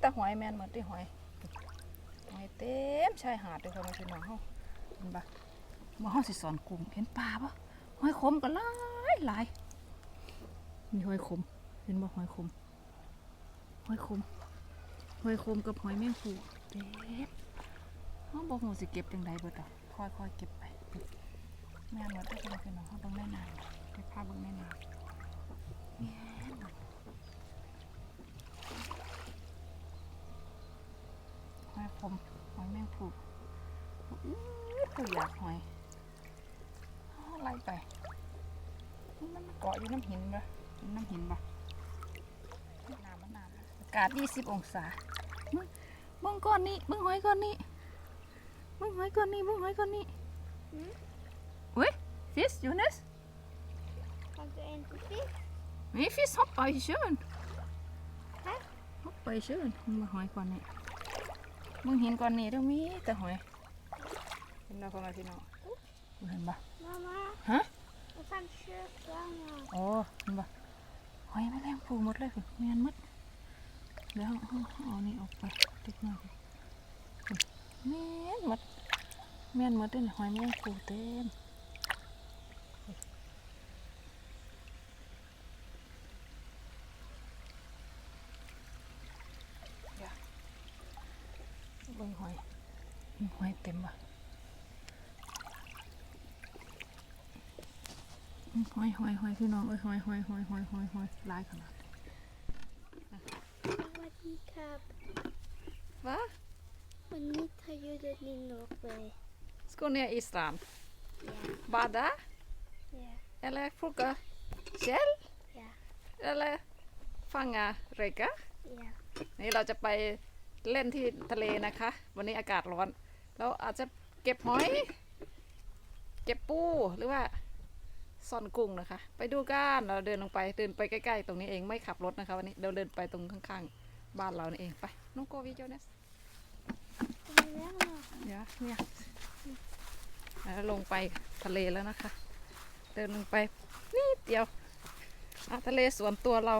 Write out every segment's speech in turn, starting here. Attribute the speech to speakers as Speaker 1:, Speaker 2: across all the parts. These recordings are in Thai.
Speaker 1: แต่หอยแมนเหมือนที่หอยหอยเต็มชายหาดเลยค่ะพี่น้องเฮาเห็นปะมาห้องสิสอนกุ้งเห็นปลาปะหอยขมก็หลายหลายมีหอยขม เห็นบ่หอยขมหอยขมหอยขมกับหอยแมงภูเต็มเขาบอกหูสิเก็บจังไดเบิดอะค่อยๆเก็บไปแม่หมดได้อค่ะพี่น้องเขาต้องแม่นานเก็บภาเบิ่งแม่นานแม่นหมด หอยคมหอยแมงผูกอื้ อตัวอยากหอยเอาไล่ไปนี่มันเกาะอยู่น้ำหินปะอยู่น้ำหินปะน้ำมันน้ำอากาศ20องศามึงมึงก้อนนี้มึงหอยก้อนนี้มึงหอยก้อนนี้มึงหอยก้อนนี้เว้ย fish Jonas
Speaker 2: Kan du en till fisk?
Speaker 1: Nej, fisk hoppar i sjön.
Speaker 2: Hä?
Speaker 1: Hoppar i sjön. มึงมาหอยก่อนนี่มึง เห็นก่อนนี่เดี๋ยวมีแต่หอยเห็นเราพ่อแม่พี่น้องมึงเห็นปะ
Speaker 2: Mamma.
Speaker 1: Hä?
Speaker 2: Jag kan köpa något.
Speaker 1: โอ้เห็นปะหอยแมลงภูหมดเลยคุณเมียนหมดเดี๋ยวเอาเอาเอานี่ออกไปเล็กน้อยคุณเมียนหมดเมียนหมดเลยหอยแมลงภูเต็มเดี๋ยวเบิ่งหอยหอยเต็มปะ หอยหอยหอยพี่น้องเอ้ยหอยหอยหอยหอยหอยหอยลายขนาด
Speaker 2: Swadikap.
Speaker 1: Va?
Speaker 2: Och ni tar ju det i Norge.
Speaker 1: Ska ner i strand?
Speaker 2: Ja.
Speaker 1: Bada?
Speaker 2: Ja.
Speaker 1: Eller plocka säl?
Speaker 2: Ja.
Speaker 1: Eller fånga räka?
Speaker 2: Ja.
Speaker 1: นี่เราจะไปเล่นที่ทะเลนะคะ วันนี้อากาศร้อน เราอาจจะเก็บหอย เก็บปูหรือว่า ซ่อนกุ้งนะคะ ไปดูกันเราเดินลงไปเดินไปใกล้ๆ ตรงนี้เองไม่ขับรถนะคะวันนี้เราเดินไปตรงข้างๆ บ้านเรานี่เองไปน้องโกวิโจเนส
Speaker 2: Kom igen då.
Speaker 1: เดี๋ยวเนี่ยแล้วลงไปทะเลแล้วนะคะ เดินลงไปนิดเดียวอะทะเลส่วนตัวเรา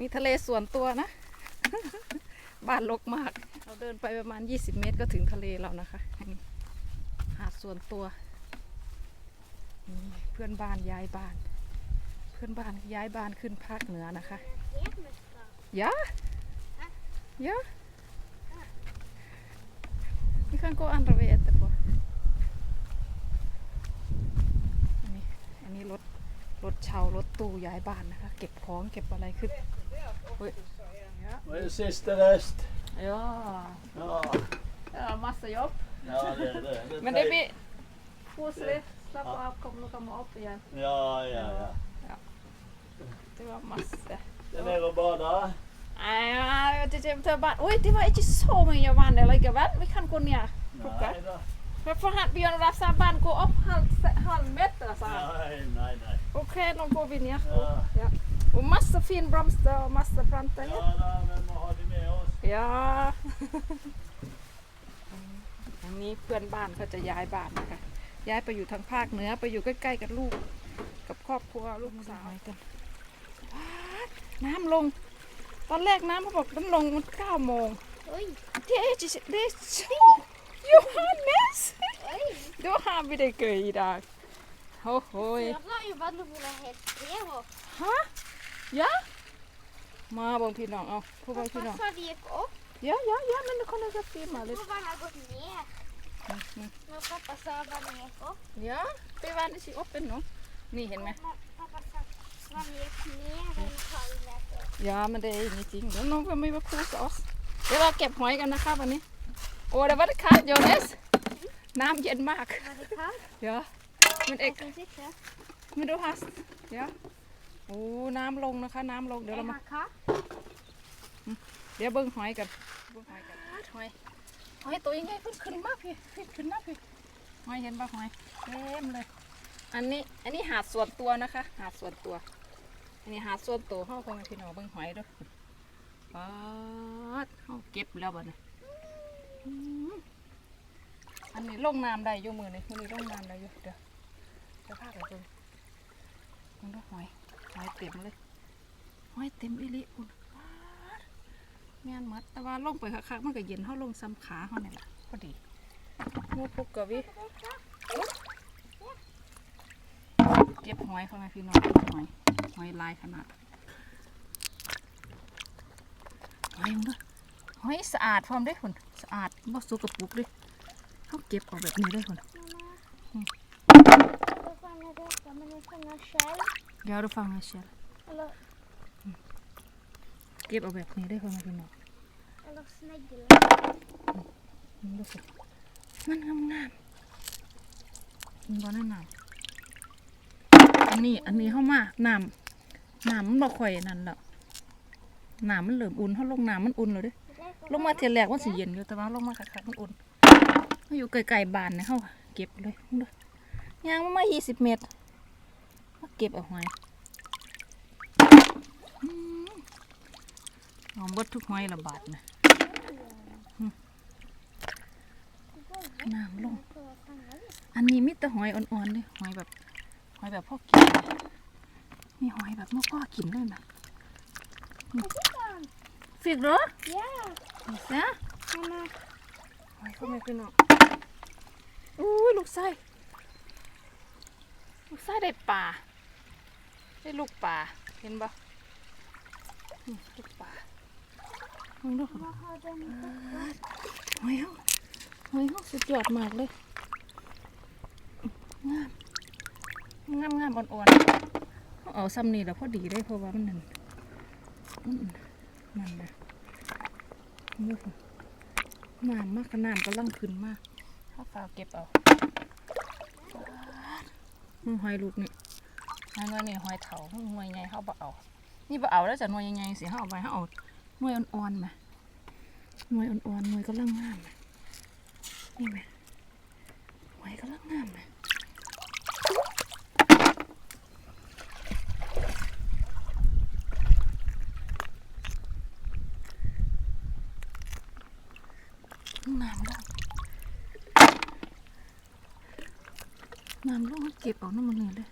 Speaker 1: มีทะเลส่วนตัวนะ บ้านลกมาก เราเดินไปประมาณ 20 เมตรก็ถึงทะเลเรานะคะนี่หาดส่วนตัวนี่ เพื่อนบ้านย้ายบ้าน เพื่อนบ้านย้ายบ้านขึ้นภาคเหนือนะคะ
Speaker 2: Helt med skam.
Speaker 1: Ja. Ja. Vi kan gå andra vägen etterpå. อันนี้อันนี้รถรถเช่ารถตู้ย้ายบ้านนะคะ เก็บของเก็บอะไรขึ้นเฮ้ย
Speaker 3: Vad är det sista rest?
Speaker 1: Ja.
Speaker 3: Ja,
Speaker 1: ja, massa jobb.
Speaker 3: ja det är det. det
Speaker 1: Men det
Speaker 3: tar-
Speaker 1: blir positivt. Slappa av, kommer du komma upp igen.
Speaker 3: Ja, ja, ja.
Speaker 1: Det var massor.
Speaker 3: Det är ner och bada.
Speaker 1: Nej, jag vet inte, jag tar bara... Oj, det var inte så mycket vann likevel. Vi kan gå ner. Plocka.
Speaker 3: Nej då.
Speaker 1: Men för han Björn Rafsa band gå upp halv, halv meter sa han.
Speaker 3: Nej, nej, nej.
Speaker 1: Okej, då går vi ner.
Speaker 3: Ja,
Speaker 1: Ja. Och massa fin blomster och massa plantor.
Speaker 3: ja då, men vad har vi med oss?
Speaker 1: ยา อันนี้เพื่อนบ้านเขาจะย้ายบ้านนะคะ ย้ายไปอยู่ทางภาคเหนือไปอยู่ใกล้ๆกับลูก กับครอบครัวลูกสาวกันว้าวน้ำลง ตอนแรกน้ำเขาบอกมันลงมันเก้าโมง
Speaker 2: Oj.
Speaker 1: เจ๊จะ det är så Johannes
Speaker 2: Oj.
Speaker 1: då har vi det gøy i dag Hohoj
Speaker 2: Jag la ju vattenbola helt bredvid.
Speaker 1: ฮะยะมาบงพี่น้องเอาผู้บงพี่น้อง
Speaker 2: Pappa sa det gick upp.
Speaker 1: Ja, ja, ja, men du kan ju filma
Speaker 2: Nu
Speaker 1: lite.
Speaker 2: Har vattnet gått ner.
Speaker 1: Mm.
Speaker 2: Men pappa sa att vattnet gick upp.
Speaker 1: Ja, det var det sig upp ännu. นี่เห็นไหม
Speaker 2: Men Pappa sa att vattnet gick ner en halv meter.
Speaker 1: Ja, men det är ingenting. Det är någon som vill kosa oss. เดี๋ยวเราเก็บหอยกันนะคะวันนี้ โอ้ det var det kallt Jonas น้ำเย็นมาก
Speaker 2: Var det kallt?
Speaker 1: Ja, men
Speaker 2: Jag
Speaker 1: ek,
Speaker 2: kan sitta.
Speaker 1: men du hast. Ja. โอ้น้ำลงนะคะ น้ำลงเดี๋ยว
Speaker 2: Är
Speaker 1: เรามา
Speaker 2: han kallt?
Speaker 1: เดี๋ยวเบิ้งหอยกันเบิ้งหอยกันหอย หอยตัวยังไงขึ้นขึ้นมากพี่ขึ้นขึ้นมากพี่หอยเห็นปะหอยเต็มเลย อันนี้อันนี้หาดส่วนตัวนะคะ หาดส่วนตัว อันนี้หาดส่วนตัวห้องของพี่น้องเบิ้งหอยด้วยป๊าดห้องเก็บแล้วบ่เนี่ยอันนี้ลงน้ำได้อยู่มือนี่มือนี้ลงน้ำได้อยู่เดี๋ยวจะพาไปดูมันดูหอยหอยเต็มเลยหอยเต็มอีลิคุณ แม่นหมัดแต่ว่าลงไปคักๆมันก็เย็นเฮาลงซ้ำขาเฮานี่ล่ะพอดีงูพุกกะวิเก็บหอยเข้ามาพี่น้องหอยหอยลายขนาดหอยมันเด้อหอยสะอาดพร้อมเด้อคุณสะอาดบ่สกปรกเด้เฮาเก็บเอาแบบนี้เด้อคุณ
Speaker 2: Då fångar detta, men nu fångar själv.
Speaker 1: เดี๋ยวเราฟังให้เชียร์
Speaker 2: Eller,
Speaker 1: เก็บเอาแบบนี้ได้อพ่อแม่พี่น้องมันดูสิมันงามงามมันบ่แน่นำอันนี้อันนี้เข้ามาน้ำน้ำมันบ่ค่อยนั่นแล้วน้ำมันเริ่มอุ่นเขาลงน้ำมันอุ่นเลยด้ลงมาเทียแรกมันสิเย็นอยู่แต่ว่าลงมาคักๆมันอุ่นเขาอยู่ไกลๆบานนี่ยเขาเก็บเลยมึงดูยางมันมา20เมตรมาเก็บเอาหอย หอมเบดทุกหอยละบาทนะน้ำลง อันนี้มีแต่หอยอ่อนๆเลยหอยแบบหอยแบบพ่อกินมีหอยแบบเมื่อพ่อกินด้วยนะฟิกเหรอ
Speaker 2: Ja,
Speaker 1: นี่ซะ
Speaker 2: mamma.
Speaker 1: หอยเข้ามาพี่น้องอู้ยลูกไส้ลูกไส้ได้ปลาได้ลูกปลาเห็นปะนี่ลูกปลามึงดู
Speaker 2: Vad har den
Speaker 1: หอยเขาหอยเขาสุดยอดมากเลย งาม งามงามอ่อนๆเขาเอาซ้ำนี่แล้วพอดีได้เพราะว่ามันนั่นมันนั่นนะนี่ค่ะน้ำมากขนาดก็ลังขึ้นมากเขาฝากเก็บเอามึงหอยลูกนี่หอยน้อยนี่หอยเถามึงหน่วยใหญ่เขาบ่เอา นี่บ่เอาแล้วจะหน่วยใหญ่ๆสิเขาเอาไปเขาเอา หน่วยอ่อนๆไหมหน่วยอ่อนๆหน่วยก็ลังงามไหมนี่ไหมหอยก็ลังงามไหมน้ำลงน้ำลงเก็บเอาน้ำมันเลย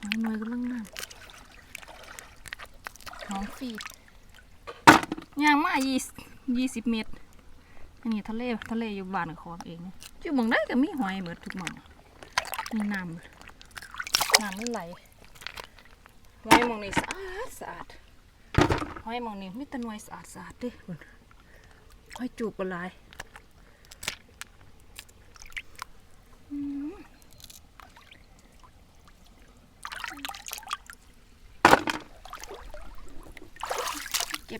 Speaker 1: หอยหน่วยกำลังน้ำหอมฟรี ย่างมายี่ยี่สิบเมตร อันนี้ทะเลทะเลอยู่บ้านของเองจู่มองได้ก็มีหอยเหมือนทุกมองมีน้ำน้ำมันไหลหอยมองนี่สะอาดสะอาดหอยมองนี่มีแต่หน่วยสะอาดสะอาดเด้คุณหอยจูบปลาย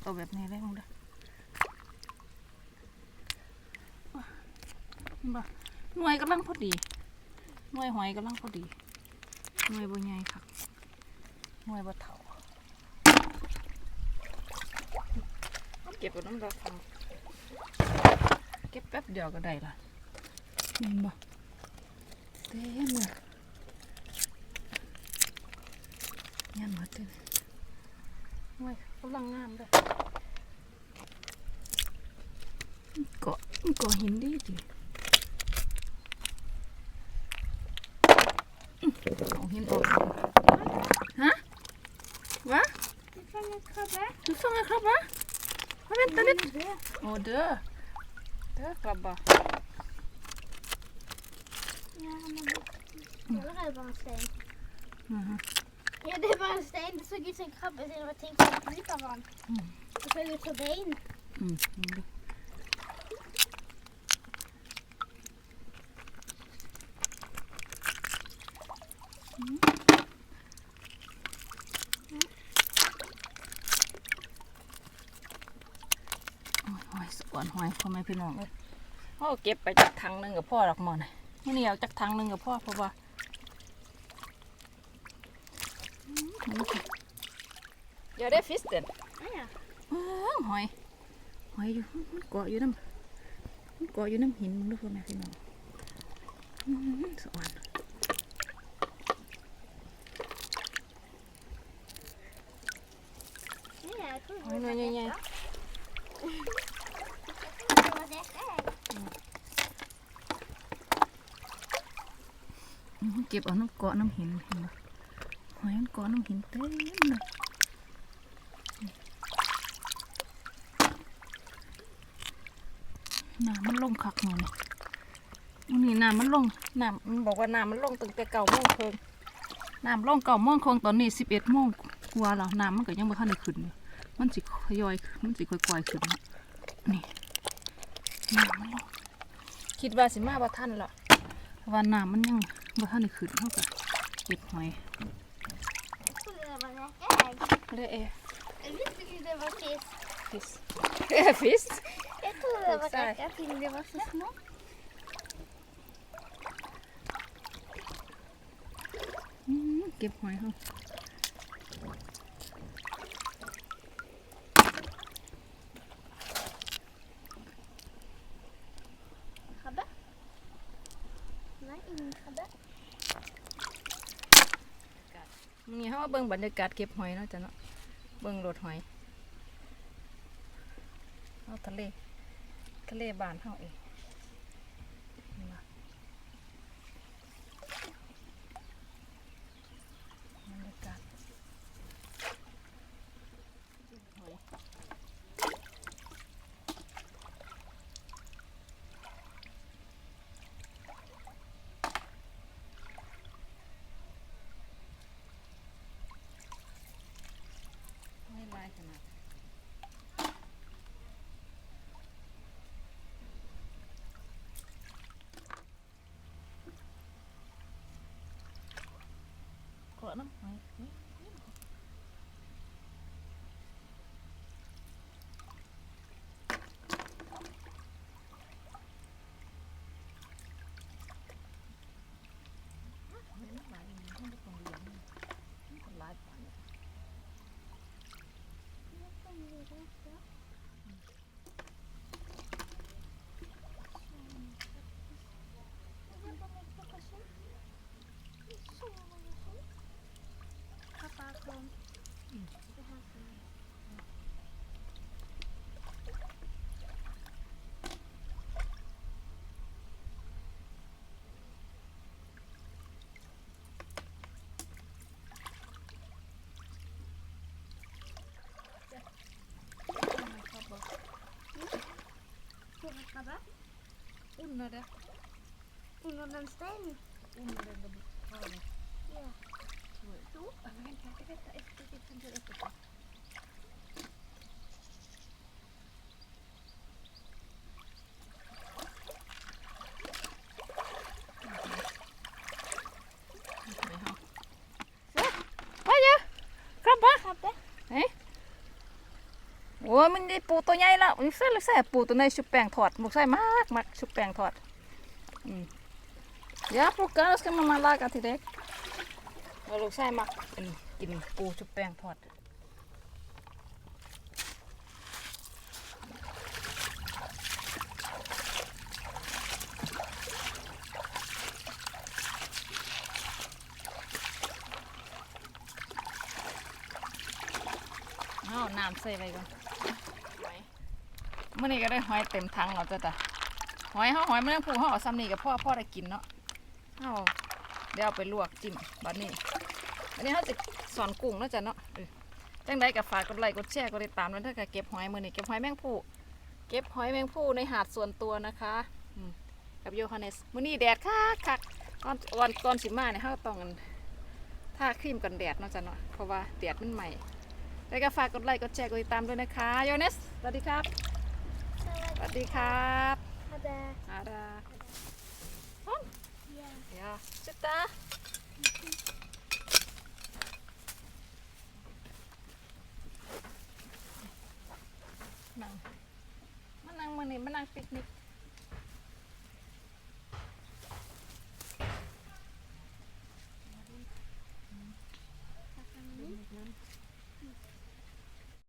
Speaker 1: เก็บเอาแบบนี้ได้มั้งเด้อบ่หน่วยกำลังพอดี หน่วยหอยกำลังพอดี หน่วยบ่ใหญ่ค่ะหน่วยบ่เท่าเก็บเอาน้ำดอกฟังเก็บแป๊บเดียวก็ได้ละเห็นบ่เต็มเลยยันหมดเลย โอ้ยกำลังงามเลยเกาะเกาะหินดีจริงเอาหินออกฮะวะ
Speaker 2: Du fångar krabba.
Speaker 1: ดูฟังไงครับวะมาเป็นตาเด็ด
Speaker 2: Det.
Speaker 1: โอ้เด้อเด้อครับบ่
Speaker 2: Ja, men det det är bara en sten.
Speaker 1: อือฮะ
Speaker 2: Ja, det är bara en sten. Det såg ut som en krabba så jag tänkte att jag bit av den.
Speaker 1: Mm.
Speaker 2: Det såg ut som ben.
Speaker 1: อืมนี่ดูโอ้ยหอยสวนหอยพ่อแม่พี่น้องเลยเขาเก็บไปจากถังหนึงกับพ่อหรอกหมอนนี่นี่เอาจากถังหนึงกับพ่อเพราะว่าอืมนี่ค่ะ เดี๋ยวได้ฟิสเด่น
Speaker 2: Ah, ja.
Speaker 1: อ้าวหอย หอยอยู่มันเกาะอยู่น้ำมันเกาะอยู่น้ำหินมึงดูพ่อแม่พี่น้องอืมสวรรค์
Speaker 2: Ja, jag tror
Speaker 1: หอยหน่วยใหญ่
Speaker 2: det var detta.
Speaker 1: ๆอืมเก็บเอาน้ำเกาะน้ำหินเห็นไหมหอยมันเกาะน้ำหินเต็มเลย น้ำ มันลงคักหน่อยนี่นี่น้ำมันลงน้ำมันบอกว่าน้ำมันลงตั้งแต่เก้าโมงครึ่งน้ำลงเก้าโมงครึ่งตอนนี้สิบเอ็ดโมงกว่าแล้วน้ำมันก็ยังไม่ทันได้ขึ้นอยู่มันสิทยอยมันสิค่อยๆขึ้นนะนี่น้ำมันลงคิดว่าสิมาบ่ทันละเพราะว่าน้ำมันยังบ่ทันได้ขึ้นเท่ากับเก็บหอย
Speaker 2: Skulle det vara läckert?
Speaker 1: เลยเอ
Speaker 2: Jag visste inte det var fisk.
Speaker 1: เอฟิส
Speaker 2: Jag trodde det var
Speaker 1: Exakt.
Speaker 2: läckert tills det var så små.
Speaker 1: อืมเก็บหอยเขา
Speaker 2: Krabbe? Nej, ingen krabbe.
Speaker 1: นี่เขามาเบิ่งบรรยากาศเก็บหอยเนาะจ้ะเนาะเบิ่งรถหอยเอาทะเล ทะเลบานเฮาเองนี่ล่ะบรรยากาศเก็บหอยไม่ลายขนาด ขอน้ำหอยนี่หอยมันหลายอย่างนี้มันบ่ต้องเลี้ยงมันมันก็หลายปานนี้
Speaker 2: Pappa kom. Det här ska vi. Får vi krabba?
Speaker 1: อุ่นเลยเด้อ
Speaker 2: Under den stäng?
Speaker 1: อุ่นเลยระเบิดเข้าเลย
Speaker 2: Ja.
Speaker 1: ดูอะไรกันแค่ที่เวทเอฟที่ทันเดอร์เอฟไปเยอะครับปะ
Speaker 2: Krabbe?
Speaker 1: โอ้ยมัน ได้ปูตัวใหญ่แล้วมันใส่เลยใส่ปูตัวในชุบแป้งทอดมุกใส่มากมากชุบแป้งทอดอืมเดี๋ยวพวกกันเราจะมามาลากันทีเด็กเราลูกใส่มักอันนี้กินปูชุบแป้งทอดเอาน้ำใส่ไปก่อน มื่อนี้ก็ได้หอยเต็มถังแล้วจ้ะจ้ะหอยเขาหอยมันยังผูเขาเอาซ้ำนี่กับพ่อพ่อได้กินเนาะเอาเดี๋ยวเอาไปลวกจิ้มบัดนี้อันนี้เขาจะสอนกุ้งแล้วจ้ะเนาะเออจังใดกับฝากกดไลค์กดแชร์กดติดตามด้วยถ้าเกิดเก็บหอยมื่อนี้เก็บหอยแมงผู้เก็บหอยแมงผู้ในหาดส่วนตัวนะคะอืมกับโยฮันเนสมื่อนี้แดดคักคักตอนวันตอนสิมาเนี่ยเขาต้องกันท่าครีมกันแดดเนาะจ้ะเนาะเพราะว่าแดดมันใหม่แล้วก็ฝากกดไลค์กดแชร์กดติดตามด้วยนะคะโยเนสสวัสดีครับสวัส ดีครับ
Speaker 2: Krabbe.
Speaker 1: อาดา
Speaker 2: Ja.
Speaker 1: เดี๋ยวชิตานั่งมานั่งมานี่มานั่งปิกนิก